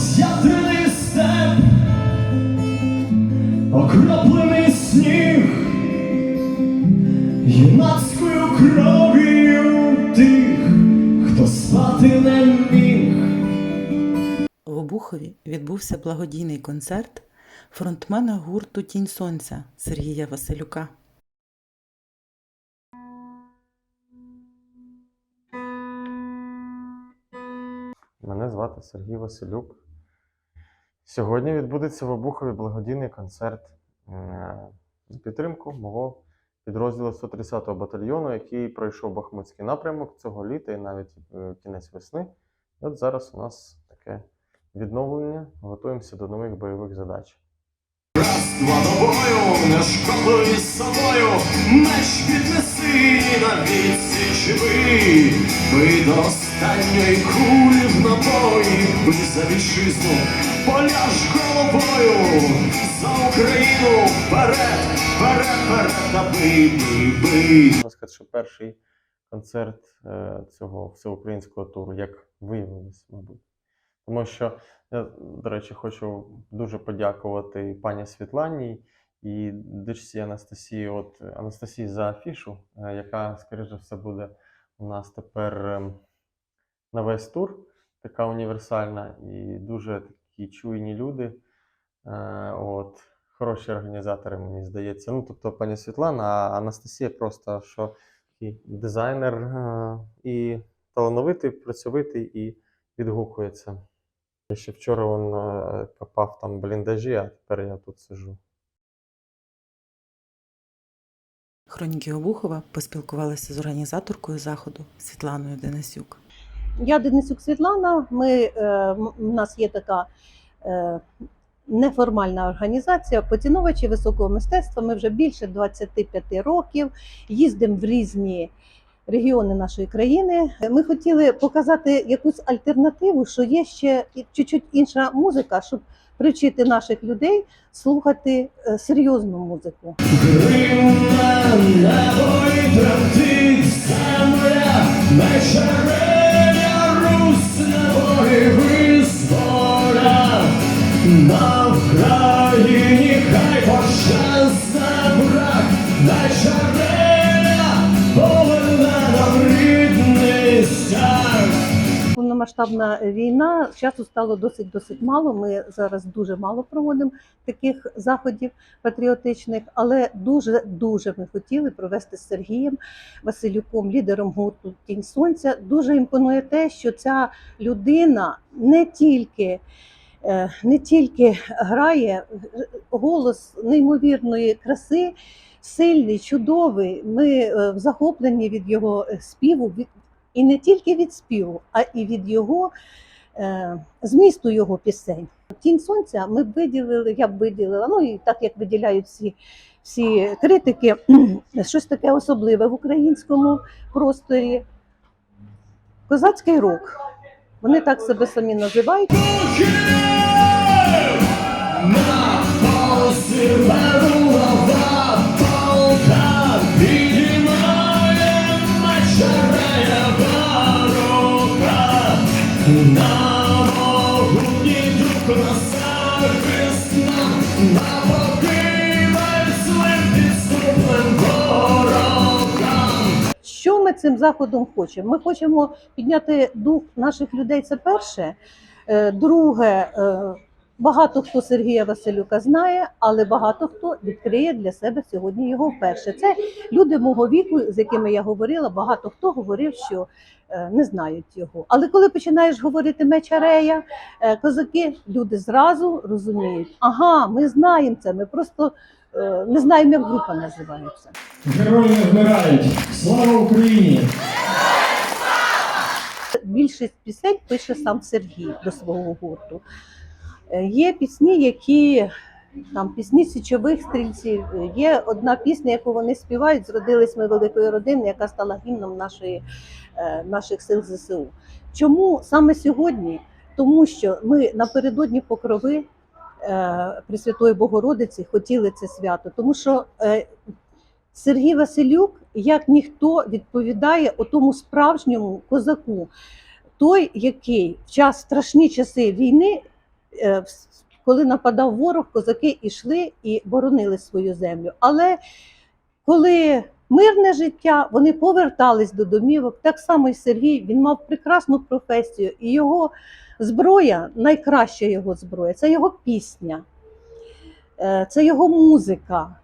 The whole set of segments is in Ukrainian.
роз'ятрений степ, окроплений сніг, юнацькою кров'ю тих, хто спати не міг. В Обухові відбувся благодійний концерт фронтмена гурту Тінь Сонця Сергія Василюка. Мене звати Сергій Василюк. Сьогодні відбудеться в Обухові благодійний концерт е, на підтримку мого підрозділу 130-го батальйону, який пройшов Бахмутський напрямок цього літа і навіть е, кінець весни. І от зараз у нас таке відновлення. Готуємося до нових бойових задач. Братство до бою, не шкодуй з собою, меч піднеси на відсіч бий, бий до останньої кулі в набої, бий за вітчизну, поляж головою, за Україну, вперед, вперед, вперед, та бий, бий, бий. Що перший концерт е, цього всеукраїнського туру, як виявилось, мабуть. Тому що я, до речі, хочу дуже подякувати пані Світлані і дочці Анастасії, от Анастасії за афішу, е, яка, скоріш за все, буде у нас тепер ем, на весь тур, така універсальна і дуже такі чуйні люди. Е, От, хороші організатори, мені здається. Ну, тобто, пані Світлана, а Анастасія просто що такий дизайнер е, і талановитий, працьовитий і відгукується. Я ще вчора е, копав там бліндажі, а тепер я тут сижу. Хроніки Обухова поспілкувалися з організаторкою заходу Світланою Денисюк. Я Денисюк Світлана. Ми, е, у нас є така е, неформальна організація поціновувачі високого мистецтва. Ми вже більше 25 років їздимо в різні регіони нашої країни. Ми хотіли показати якусь альтернативу, що є ще чуть-чуть інша музика, щоб привчити наших людей слухати е, серйозну музику. Гримне Повномасштабна війна часу стало досить досить мало. Ми зараз дуже мало проводимо таких заходів патріотичних, але дуже дуже ми хотіли провести з Сергієм Василюком, лідером гурту Тінь Сонця. Дуже імпонує те, що ця людина не тільки. е, Не тільки грає голос неймовірної краси, сильний, чудовий. Ми е, захоплені від його співу, від і не тільки від співу, а і від його е, змісту його пісень. Тінь сонця ми б виділили, я б виділила, ну і так як виділяють всі, всі критики, щось таке особливе в українському просторі. Козацький рок. Вони так себе самі називають. На могутній дух краса весна, на покидаль злим підступним ворогам. Що ми цим заходом хочемо? Ми хочемо підняти дух наших людей. Це перше. Е, Друге, е, багато хто Сергія Василюка знає, але багато хто відкриє для себе сьогодні його вперше. Це люди мого віку, з якими я говорила. Багато хто говорив, що е, не знають його. Але коли починаєш говорити мечарея, е, козаки, люди зразу розуміють, ага, ми знаємо це. Ми просто е, не знаємо, як група називається. Герої не вмирають. Слава Україні! Більшість пісень пише сам Сергій до свого гурту. Е, Є пісні, які там пісні січових стрільців. Е, Є одна пісня, яку вони співають. Зродились ми великої родини, яка стала гімном нашої, е, наших сил ЗСУ. Чому саме сьогодні? Тому що ми напередодні покрови Пресвятої Богородиці хотіли це свято, тому що Сергій Василюк, як ніхто, відповідає отому справжньому козаку, той, який в час страшні часи війни Коли нападав ворог, козаки йшли і боронили свою землю. Але коли мирне життя, вони повертались до домівок. Так само і Сергій він мав прекрасну професію, і його зброя, найкраща його зброя, це його пісня, е, це його музика.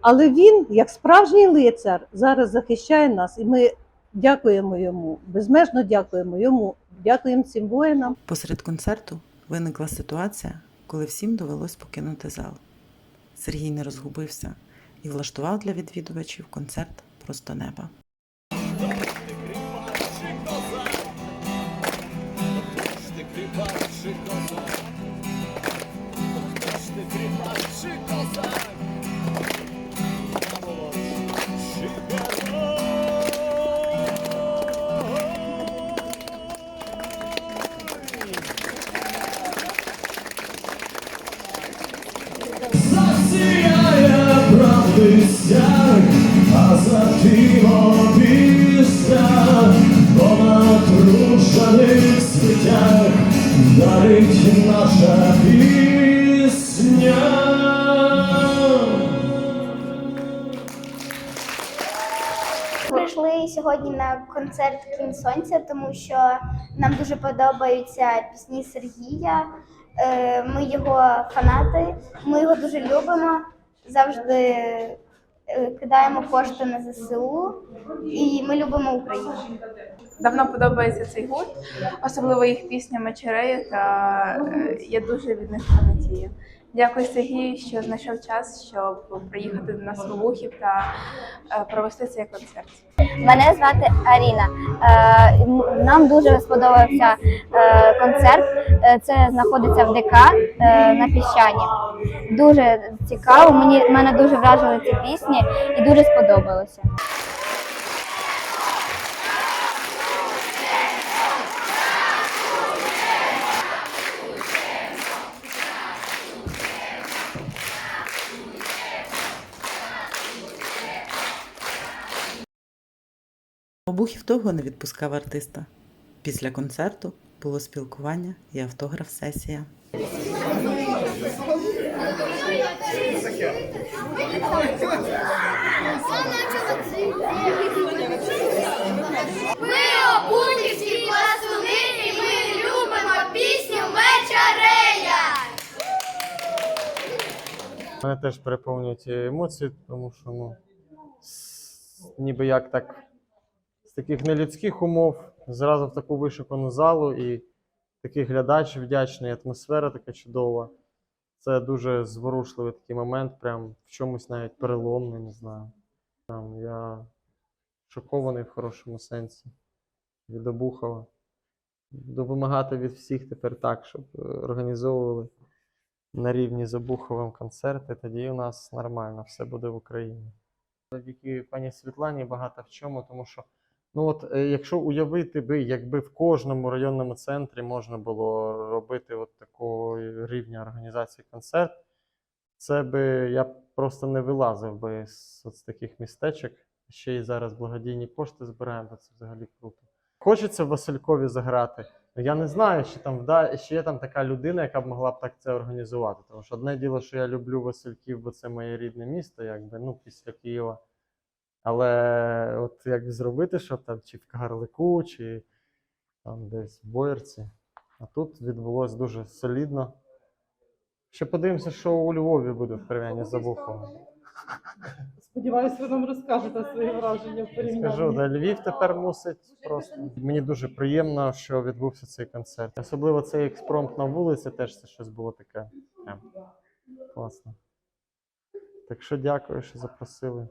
Але він, як справжній лицар, зараз захищає нас, і ми дякуємо йому, безмежно дякуємо йому, дякуємо цим воїнам. Посеред концерту виникла ситуація, коли всім довелось покинути зал. Сергій не розгубився і влаштував для відвідувачів концерт просто неба. Дарить наша пісня. Прийшли сьогодні на концерт Кінь Сонця, тому що нам дуже подобаються пісні Сергія. Е, Ми його фанати, ми його дуже любимо. Завжди кидаємо кошти на ЗСУ і ми любимо Україну. Давно подобається цей гурт, особливо їх пісня Мечерею, та е, я дуже від них фанатію. Дякую Сергію, що знайшов час, щоб приїхати до нас в Обухів та е, провести цей концерт. Мене звати Аріна. Е, Нам дуже сподобався е, концерт. Е, Це знаходиться в ДК е, на піщані. Дуже цікаво. Мені мене дуже вражили ці пісні і дуже сподобалося. Обухів довго не відпускав артиста. Після концерту було спілкування і автограф-сесія. Ми обухівські пластуни, ми любимо пісню Мечарея. Мене теж переповнюють емоції, тому що ну, ніби як так з таких нелюдських умов зразу в таку вишукану залу і такий глядач вдячний, атмосфера така чудова. Це дуже зворушливий такий момент, прям в чомусь навіть переломний, не знаю. Там, я шокований в хорошому сенсі від Обухова. Буду вимагати від всіх тепер так, щоб е, організовували на рівні з Обуховим концерти, тоді у нас нормально все буде в Україні. Завдяки пані Світлані багато в чому, тому що ну от е, якщо уявити би, якби в кожному районному центрі можна було робити от такого рівня організації концерт, це би я просто не вилазив би з, от таких містечок. Ще й зараз благодійні кошти збираємо, то це взагалі круто. Хочеться в Василькові заграти. Ну, Я не знаю, чи там вда... чи є там така людина, яка б могла б так це організувати. Тому що одне діло, що я люблю Васильків, бо це моє рідне місто, якби, ну, після Києва. Але от як зробити, щоб там чи в Кагарлику, чи там десь в Боярці. А тут відбулось дуже солідно. Ще подивимося, що у Львові буде в порівнянні з Обуховим. Сподіваюсь, ви нам розкажете свої враження в порівнянні. Скажу, да, Львів тепер мусить просто. Мені дуже приємно, що відбувся цей концерт. Особливо цей експромт на вулиці, теж це щось було таке. Класно. Так що дякую, що запросили.